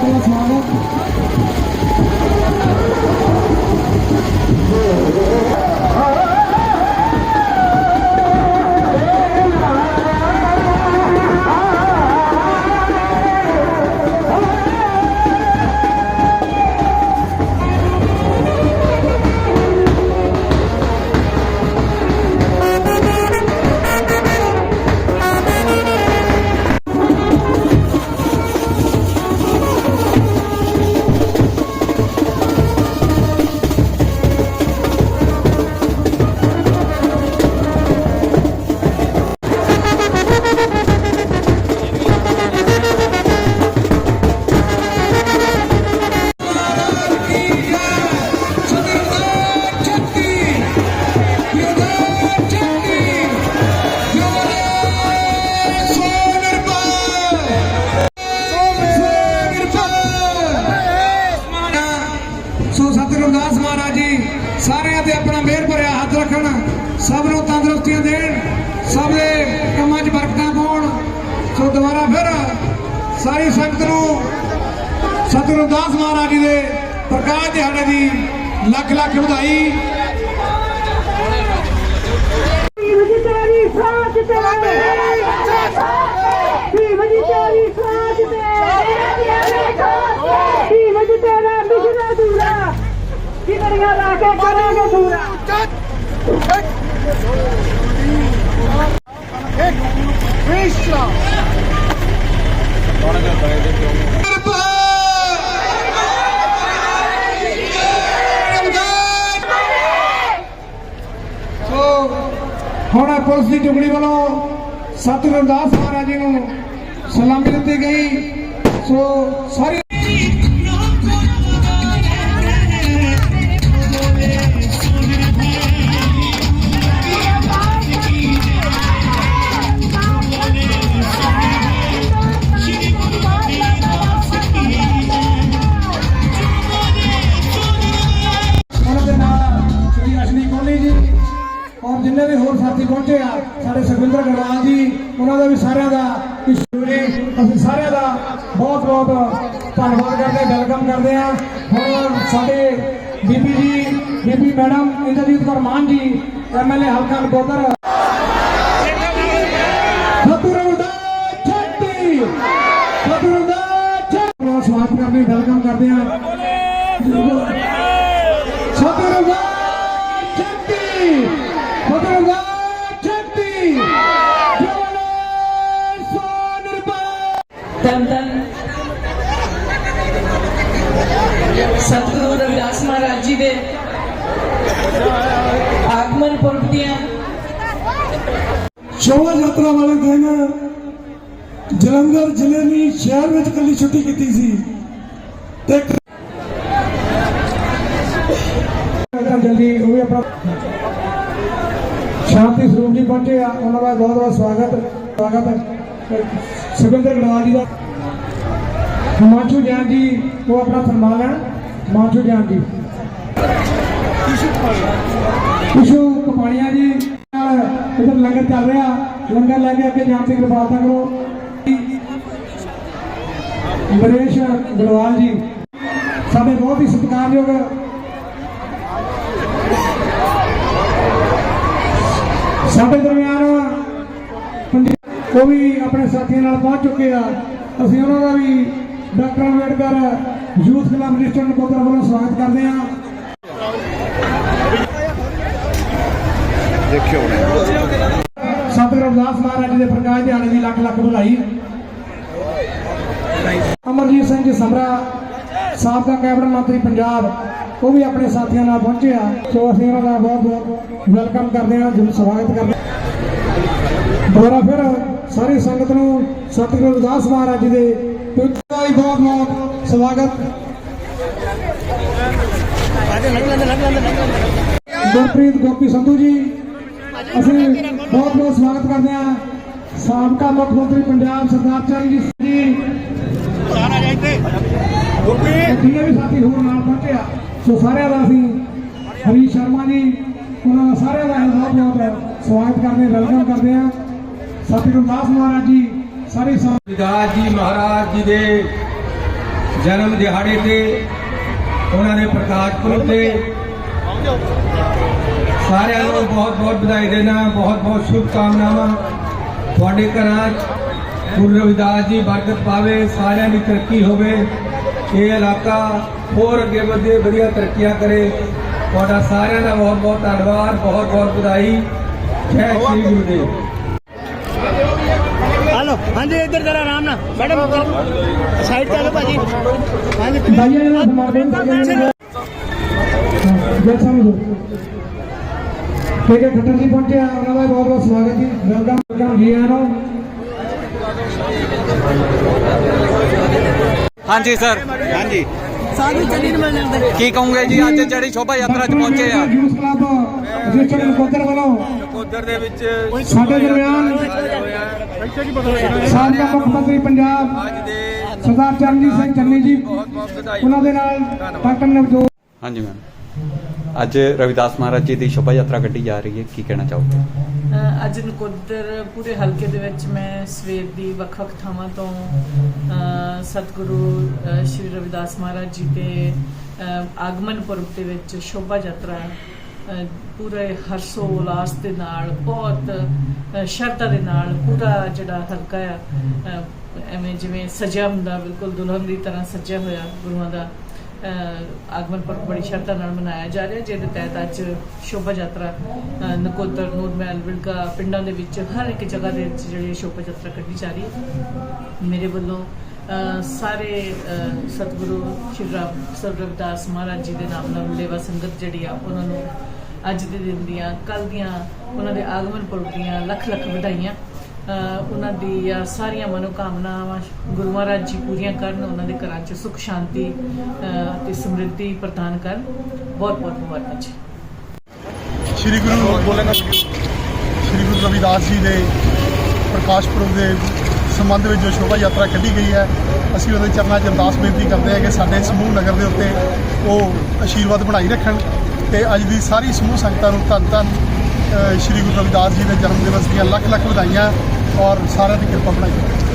ਬਹੁਤ ਬਹੁਤ ਕੰਮਾਂ 'ਚ ਬਰਕਤਾਂ ਪਾਉਣ ਸੋ ਦੁਬਾਰਾ ਫਿਰ ਸਾਰੀ ਸੰਗਤ ਨੂੰ ਸਤਿਗੁਰੂ ਰਵਿਦਾਸ ਮਹਾਰਾਜ ਜੀ ਦੇ ਪ੍ਰਕਾਸ਼ ਦਿਹਾੜੇ ਦੀ ਲੱਖ ਲੱਖ ਵਧਾਈ। ਭੀਮ ਜੀ ਤੇਰੀ ਸਾਥ ਤੇ ਭੀਮ ਜੀ ਤੇਰੀ ਸਾਥ ਤੇ ਭੀਮ ਜੀ ਤੇਰਾ ਮਿਸ਼ਰਾ ਦੂਰਾ ਕਿਨਰੀਆਂ ਲਾ ਕੇ ਕਰਾਂਗੇ ਦੂਰਾ ਸੋ ਹੁਣ ਪੁਲਿਸ ਦੀ ਟੁਕੜੀ ਵੱਲੋਂ ਸਤਿਗੁਰਦਾਸ ਮਹਾਰਾਜ ਜੀ ਨੂੰ ਸਲਾਮੀ ਦਿੱਤੀ ਗਈ। ਸੋ ਸਾਰੀ ਔਰ ਜਿੰਨੇ ਵੀ ਹੋਰ ਸਾਥੀ ਪਹੁੰਚੇ ਆ, ਸਾਡੇ ਸੁਖਵਿੰਦਰ ਗੜਵਾਲ ਜੀ, ਉਹਨਾਂ ਦਾ ਵੀ ਸਾਰਿਆਂ ਦਾ ਇਸ਼ੂਰੀ ਅਸੀਂ ਸਾਰਿਆਂ ਦਾ ਬਹੁਤ ਬਹੁਤ ਧੰਨਵਾਦ ਕਰਦੇ ਵੈਲਕਮ ਕਰਦੇ ਆ ਹੁਣ ਸਾਡੇ ਬੀਬੀ ਜੀ, ਬੀਬੀ ਮੈਡਮ ਇੰਦਰਜੀਤ ਕੌਰ ਮਾਨ ਜੀ ਐਮਐਲਏ ਹਲਕਾ ਨਕੋਦਰ। ਸਤਿਗੁਰੂ ਦਾ ਬਹੁਤ ਸਵਾਗਤ ਕਰਦੇ ਵੈਲਕਮ ਕਰਦੇ ਆ ਨਿਰਭੈ ਧੰਨ ਧੰਨ ਸਤਿਗੁਰੂ ਰਵਿਦਾਸ ਮਹਾਰਾਜ ਜੀ ਦੇ ਆਗਮਨ ਪੁਰਬ ਦੀਆਂ ਸ਼ੋਭਾ ਯਾਤਰਾ ਵਾਲੇ ਦਿਨ ਜਲੰਧਰ ਜ਼ਿਲ੍ਹੇ ਦੀ ਸ਼ਹਿਰ ਵਿੱਚ ਕੱਲੀ ਛੁੱਟੀ ਕੀਤੀ ਸੀ ਤੇ ਜਲਦੀ ਉਹ ਵੀ ਆਪਣਾ ਸ਼ਾਂਤੀ ਸਰੂਪ ਜੀ ਪਹੁੰਚੇ ਆ ਉਹਨਾਂ ਦਾ ਬਹੁਤ ਬਹੁਤ ਸਵਾਗਤ ਸਵਾਗਤ ਹੈ ਸੁਖਿੰਦਰ ਗੜਵਾਲ ਜੀ ਦਾ। ਮਾਚੂ ਜੈਨ ਜੀ, ਉਹ ਆਪਣਾ ਸਨਮਾਨ ਲੈਣ ਮਾਚੂ ਜੈਨ ਜੀ। ਕਿਸ਼ੂ ਕਪਾਣੀਆਂ ਜੀ ਨਾਲ ਇਧਰ ਲੰਗਰ ਚੱਲ ਰਿਹਾ। ਲੰਗਰ ਲੈ ਕੇ ਅੱਗੇ ਜਾਣ ਦੀ ਕਿਰਪਾਲਤਾ ਕਰੋ ਨਰੇਸ਼ ਗੜਵਾਲ ਜੀ, ਸਾਡੇ ਬਹੁਤ ਹੀ ਸਤਿਕਾਰਯੋਗ ਸਾਡੇ ਦਰਮਿਆਨ ਉਹ ਵੀ ਆਪਣੇ ਸਾਥੀਆਂ ਨਾਲ ਪਹੁੰਚ ਚੁੱਕੇ ਆ। ਅਸੀਂ ਉਹਨਾਂ ਦਾ ਵੀ doctor Ambedkar youth club minister Nakodar ਵੱਲੋਂ ਸਵਾਗਤ ਕਰਦੇ ਹਾਂ। ਸਤਿਗੁਰੂ ਰਵਿਦਾਸ ਮਹਾਰਾਜ ਦੇ ਪ੍ਰਕਾਸ਼ ਦਿਹਾੜੇ ਦੀ ਲੱਖ ਲੱਖ ਵਧਾਈ। ਅਮਰਜੀਤ ਸਿੰਘ ਜੀ ਸਮਰਾ ਸਾਬਕਾ ਕੈਬਨਿਟ ਮੰਤਰੀ ਪੰਜਾਬ ਉਹ ਵੀ ਆਪਣੇ ਸਾਥੀਆਂ ਨਾਲ ਪਹੁੰਚੇ ਆ। ਸੋ ਅਸੀਂ ਉਹਨਾਂ ਦਾ ਬਹੁਤ ਬਹੁਤ ਵੈਲਕਮ ਕਰਦੇ ਹਾਂ ਜੀ ਸਵਾਗਤ ਕਰਦੇ। ਦੁਬਾਰਾ ਫਿਰ ਸਾਰੀ ਸੰਗਤ ਨੂੰ ਸਤਿਗੁਰੂ ਰਵਿਦਾਸ ਮਹਾਰਾਜ ਜੀ ਦੇ ਪਿਤਾ ਜੀ ਬਹੁਤ ਬਹੁਤ ਸਵਾਗਤ। ਗੁਰਪ੍ਰੀਤ ਗੋਪੀ ਸੰਧੂ ਜੀ ਅਸੀਂ ਬਹੁਤ ਬਹੁਤ ਸਵਾਗਤ ਕਰਦੇ ਹਾਂ। ਸਾਬਕਾ ਮੁੱਖ ਮੰਤਰੀ ਪੰਜਾਬ ਸਰਦਾਰ ਸਿੰਘ ਜੀ ਜਿੰਨੇ ਵੀ ਸਾਥੀ ਹੋਰ ਨਾਲ ਪਹੁੰਚੇ ਆ। ਸੋ ਸਾਰਿਆਂ ਦਾ ਅਸੀਂ ਹਰੀ ਸ਼ਰਮਾ ਜੀ ਉਹਨਾਂ ਦਾ ਸਾਰਿਆਂ ਦਾ ਬਹੁਤ ਬਹੁਤ ਸਵਾਗਤ ਕਰਦੇ ਵੈਲਕਮ ਕਰਦੇ ਹਾਂ। ਸਤਿ ਸਤਿਗੁਰੂ ਦਾਸ ਮਹਾਰਾਜ ਜੀ, ਸਾਰੀ ਸੰਗਤ ਵਿਦਾਸ ਜੀ ਮਹਾਰਾਜ ਜੀ ਦੇ ਜਨਮ ਦਿਹਾੜੇ ਤੇ ਉਹਨਾਂ ਦੇ ਪ੍ਰਕਾਸ਼ ਪੁਰਬ ਤੇ ਸਾਰਿਆਂ ਨੂੰ ਬਹੁਤ ਬਹੁਤ ਵਧਾਈ ਦੇਣਾ, ਬਹੁਤ ਬਹੁਤ ਸ਼ੁਭ ਕਾਮਨਾਵਾਂ ਤੁਹਾਡੇ ਘਰਾਂ 'ਚ ਗੁਰੂ ਰਵਿਦਾਸ ਜੀ ਬਰਕਤ ਪਾਵੇ, ਸਾਰਿਆਂ ਦੀ ਤਰੱਕੀ ਹੋਵੇ, ਇਹ ਇਲਾਕਾ ਹੋਰ ਅੱਗੇ ਵਧੇ, ਵਧੀਆ ਤਰੱਕੀਆਂ ਕਰੇ। ਤੁਹਾਡਾ ਸਾਰਿਆਂ ਦਾ ਬਹੁਤ ਬਹੁਤ ਧੰਨਵਾਦ, ਬਹੁਤ ਬਹੁਤ ਵਧਾਈ। ਜੈ ਸ਼੍ਰੀ ਗੁਰੂਦੇਵ ਹਲੋ ਹਾਂਜੀ ਇੱਧਰ ਜਰਾ ਆਰਾਮ ਨਾਲ। ਮੈਡਮ ਸਾਈਡ ਤੇ ਲਓ ਭਾਜੀ। ਹਾਂਜੀ ਭਾਈਆਂ ਇਹਨਾਂ ਸਮਾਗਮ ਕਰਨ ਜੈ ਸਮਝੋ ਠੀਕ ਹੈ ਖੱਟਰ ਜੀ ਪਹੁੰਚੇ ਆ। ਉਹਨਾਂ ਦਾ ਬਹੁਤ ਬਹੁਤ ਸਵਾਗਤ ਜੀ। ਵੈਲਕਮ ਵੈਲਕਮ ਜੀ ਆਇਆਂ ਨੂੰ। ਹਾਂਜੀ ਸਰ। ਹਾਂਜੀ। ਕੀ ਕਹੋਗੇ ਜੀ ਅੱਜ ਜਿਹੜੀ ਸ਼ੋਭਾ ਯਾਤਰਾ 'ਚ ਪਹੁੰਚੇ ਆ? ਜੂਸ ਕਲੱਬ ਰਜਿਸਟਰਡ ਨਕੋਦਰ ਵੱਲੋਂ। ਉਧਰ ਦੇ ਵਿੱਚ ਸਾਡੇ ਦਰਮਿਆਨ ਸਾਬਕਾ ਮੁੱਖ ਮੰਤਰੀ ਪੰਜਾਬ ਸਰਦਾਰ ਚਰਨਜੀਤ ਸਿੰਘ ਚੰਨੀ ਜੀ ਬਹੁਤ ਬਹੁਤ ਵਧਾਈ। ਉਹਨਾਂ ਦੇ ਨਾਲ ਡਾਕਟਰ ਨਵਜੋਤ ਹਾਂਜੀ ਮੈਮ। ਅੱਜ ਰਵਿਦਾਸ ਮਹਾਰਾਜ ਜੀ ਦੀ ਸ਼ੋਭਾ ਯਾਤਰਾ ਕੱਢੀ ਜਾ ਰਹੀ ਹੈ ਕੀ ਕਹਿਣਾ ਚਾਹੋਗੇ? ਅੱਜ ਨਕੋਦਰ ਪੂਰੇ ਹਲਕੇ ਦੇ ਵਿੱਚ ਮੈਂ ਸਵੇਰ ਦੀ ਵੱਖ-ਵੱਖ ਥਾਵਾਂ ਤੋਂ ਸਤਿਗੁਰੂ ਸ਼੍ਰੀ ਰਵਿਦਾਸ ਮਹਾਰਾਜ ਜੀ ਦੇ ਆਗਮਨ ਪੁਰਬ ਦੇ ਵਿੱਚ ਸ਼ੋਭਾ ਯਾਤਰਾ ਪੂਰੇ ਹਰਸੋ ਉਲਾਸ ਦੇ ਨਾਲ ਬਹੁਤ ਸ਼ਰਧਾ ਦੇ ਨਾਲ ਪੂਰਾ ਜਿਹੜਾ ਹਲਕਾ ਆ ਅ, ਐਵੇਂ ਜਿਵੇਂ ਸਜਿਆ ਹੁੰਦਾ ਬਿਲਕੁਲ ਦੁਲਹਨ ਦੀ ਤਰ੍ਹਾਂ ਸਜਿਆ ਹੋਇਆ ਗੁਰੂਆਂ ਦਾ ਆਗਮਨ ਪੁਰਬ ਬੜੀ ਸ਼ਰਧਾ ਨਾਲ ਮਨਾਇਆ ਜਾ ਰਿਹਾ, ਜਿਹਦੇ ਤਹਿਤ ਅੱਜ ਸ਼ੋਭਾ ਯਾਤਰਾ, ਅਹ, ਨਕੋਦਰ ਨੂਰਮਹਿਲ ਵਿਲਗਾ ਪਿੰਡਾਂ ਦੇ ਵਿੱਚ ਹਰ ਇੱਕ ਜਗ੍ਹਾ ਦੇ ਵਿੱਚ ਜਿਹੜੀ ਸ਼ੋਭਾ ਯਾਤਰਾ ਕੱਢੀ ਜਾ ਰਹੀ ਹੈ। ਮੇਰੇ ਵੱਲੋਂ ਸਾਰੇ ਸਤਿਗੁਰੂ ਸ਼੍ਰੀ ਰਾਮ, ਸਰ ਰਵਿਦਾਸ ਮਹਾਰਾਜ ਜੀ ਦੇ ਨਾਮ ਨਾਲ ਲੇਵਾ ਸੰਗਤ ਜਿਹੜੀ ਆ, ਉਹਨਾਂ ਨੂੰ ਅੱਜ ਦੇ ਦਿਨ ਦੀਆਂ ਕੱਲ ਦੀਆਂ, ਉਹਨਾਂ ਦੇ ਆਗਮਨ ਪੁਰਬ ਦੀਆਂ ਲੱਖ ਲੱਖ ਵਧਾਈਆਂ। ਉਹਨਾਂ ਦੀ ਸਾਰੀਆਂ ਮਨੋਕਾਮਨਾਵਾਂ ਗੁਰੂ ਮਹਾਰਾਜ ਜੀ ਪੂਰੀਆਂ ਕਰਨ, ਉਹਨਾਂ ਦੇ ਘਰਾਂ 'ਚ ਸੁਖ, ਸ਼ਾਂਤੀ ਅਤੇ ਸਮਰਿੱਧੀ ਪ੍ਰਦਾਨ ਕਰਨ। ਬਹੁਤ ਬਹੁਤ ਮੁਬਾਰਕਾਂ ਜੀ। ਸ਼੍ਰੀ ਗੁਰੂ ਸ਼੍ਰੀ ਗੁਰੂ ਰਵਿਦਾਸ ਜੀ ਦੇ ਪ੍ਰਕਾਸ਼ ਪੁਰਬ ਦੇ ਸੰਬੰਧ ਵਿੱਚ ਜੋ ਸ਼ੋਭਾ ਯਾਤਰਾ ਕੱਢੀ ਗਈ ਹੈ, ਅਸੀਂ ਉਹਦੇ ਚਰਨਾਂ 'ਚ ਅਰਦਾਸ ਬੇਨਤੀ ਕਰਦੇ ਹਾਂ ਕਿ ਸਾਡੇ ਸਮੂਹ ਨਗਰ ਦੇ ਉੱਤੇ ਉਹ ਆਸ਼ੀਰਵਾਦ ਬਣਾਈ ਰੱਖਣ ਤੇ ਅੱਜ ਦੀ ਸਾਰੀ ਸਮੂਹ ਸੰਗਤਾਂ ਨੂੰ ਧੰਨ ਧੰਨ ਸ਼੍ਰੀ ਗੁਰੂ ਰਵਿਦਾਸ ਜੀ ਦੇ ਜਨਮ ਦਿਵਸ ਦੀਆਂ ਲੱਖ ਲੱਖ ਵਧਾਈਆਂ ਔਰ ਸਾਰਿਆਂ ਦੀ ਕਿਰਪਾ ਬਣਾਈ।